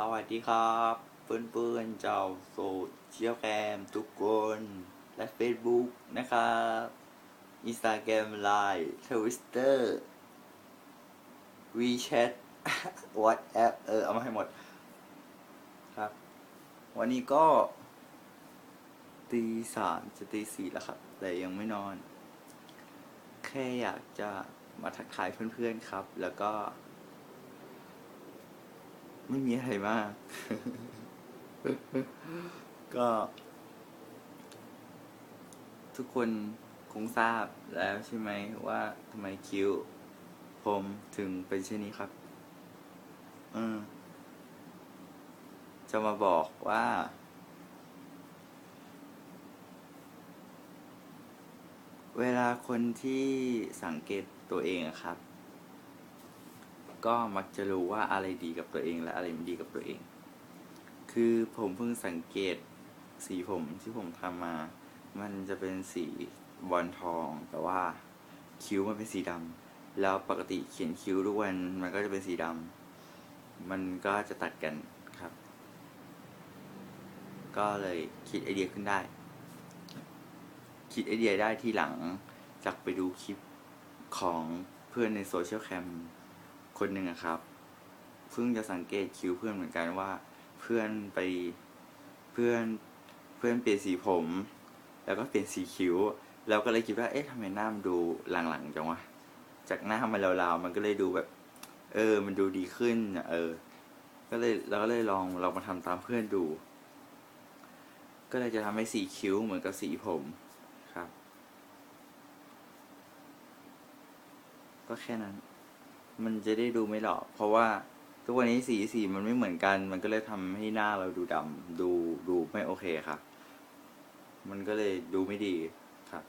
สวัสดีครับเพื่อนๆเจ้าโซเชียลแคมทุกคน และ Facebook นะครับอินสตาแกรมไลน์ทวิสเตอร์ WeChat WhatsApp เออ เอามาให้หมดครับ วันนี้ก็ ตีสามจะตีสี่แล้วครับ แต่ยังไม่นอน แค่อยากจะมาทักทายเพื่อนๆครับ แล้วก็ ไม่มีอะไรมาก ก็ ทุกคนคงทราบแล้วใช่ไหมว่าทำไมคิ้ว ผมถึงเป็นเช่นนี้ครับเออจะมาบอกว่า เวลาคนที่สังเกตตัวเองอะครับ ก็มักจะรู้ว่าอะไรดีกับตัวเองและอะไรไม่ดีกับตัวเอง คือผมเพิ่งสังเกตสีผมที่ผมทำมา มันจะเป็นสีบอลทอง แต่ว่าคิ้วมันเป็นสีดำแล้วปกติเขียนคิ้วทุกวันมันก็จะเป็นสีดำมันก็จะตัดกันครับ ก็เลยคิดไอเดียขึ้นได้ คิดไอเดียได้ที่หลังจากไปดูคลิปของเพื่อนในโซเชียลแคม คนหนึ่งอะครับเพิ่งจะสังเกตคิ้วเพื่อนเหมือนกันว่า เพื่อนไปเพื่อนเพื่อนเปลี่ยนสีผม แล้วก็เปลี่ยนสีคิ้วเราก็เลยคิดว่าเอ๊ะทำไมหน้ามันดูหลังๆจังวะจากหน้ามันลาวๆมันก็เลยดูแบบ เออ มันดูดีขึ้นเออ ก็เลยเราก็เลยลองลองมาทำตามเพื่อนดู ก็เลยจะทำให้สีคิ้วเหมือนกับสีผมครับ ก็แค่นั้น มันจะได้ดูไม่หลอก เพราะว่าทุกวันนี้สีสีมันไม่เหมือนกัน มันก็เลยทำให้หน้าเราดูดำดูดูไม่โอเคครับ มันก็เลยดูไม่ดีครับ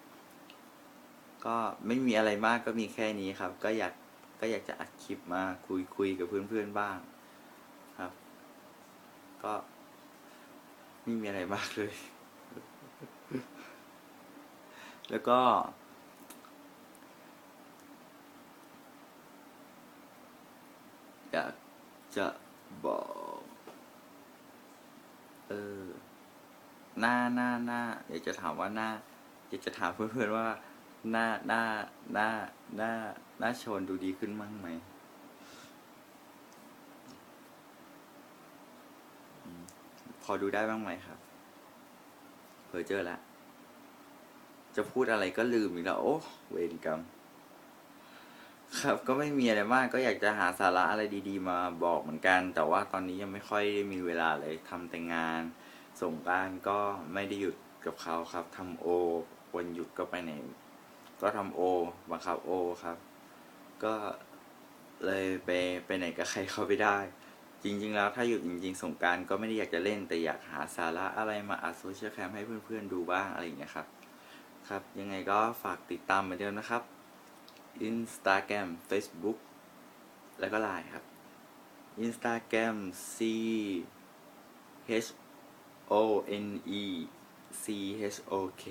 ก็ไม่มีอะไรมากก็มีแค่นี้ครับ ก็อยากก็อยากจะอัดคลิปมาคุยคุยกับเพื่อนๆบ้างครับ ก็ไม่มีอะไรมากเลย แล้วก็ อยาก จะบอก เออ หน้าหน้าหน้าอยากจะถามว่าหน้า อยากจะถามเพื่อนๆว่า หน้าหน้าหน้าหน้าหน้าชนดูดีขึ้นมั้งไหมพอดูได้บ้างไหมครับเผลอเจอละ จะพูดอะไรก็ลืมอีกแล้ว โอ้ เวรกรรม ครับก็ไม่มีอะไรมากก็อยากจะหาสาระอะไรดี ๆ มาบอกเหมือนกัน แต่ว่าตอนนี้ยังไม่ค่อยได้มีเวลาเลยทำแต่งานสงกรารก็ไม่ได้หยุดกับเขาครับทำโอ วันหยุดก็ไปไหน ก็ทำโอบังคับโอครับ ก็เลยไปไปไหนกับใครเขาไม่ได้ จริง ๆ แล้วถ้าหยุดจริง ๆ สงการก็ไม่ได้อยากจะเล่น แต่อยากหาสาระอะไรมาอัดโซเชียลแคมให้เพื่อนๆดูบ้างอะไรอย่างเงี้ยครับ ครับ ยังไงก็ฝากติดตามเหมือนเดิมนะครับ Instagram Facebook แล้วก็ Line ครับ Instagram C H O N E C H O K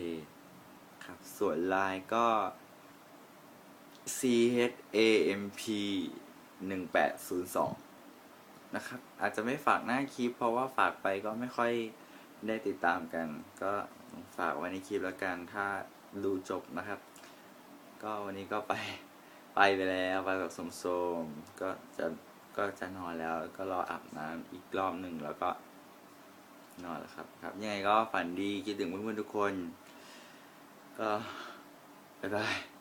ครับ ส่วน Line ก็ C H A M P 1802 นะครับ อาจจะไม่ฝากหน้าคลิป เพราะว่าฝากไปก็ไม่ค่อยได้ติดตามกัน ก็ฝากไว้ในคลิปแล้วกัน ถ้าดูจบนะครับ ก็วันนี้ก็ไปไปไปแล้วไปแบบโสมๆก็จะก็จะนอนแล้วก็รออาบน้ำอีกรอบหนึ่งแล้วก็ นอนแล้วครับ ครับ ยังไงก็ฝันดีคิดถึงเพื่อนๆทุกคน ก็บ๊ายบาย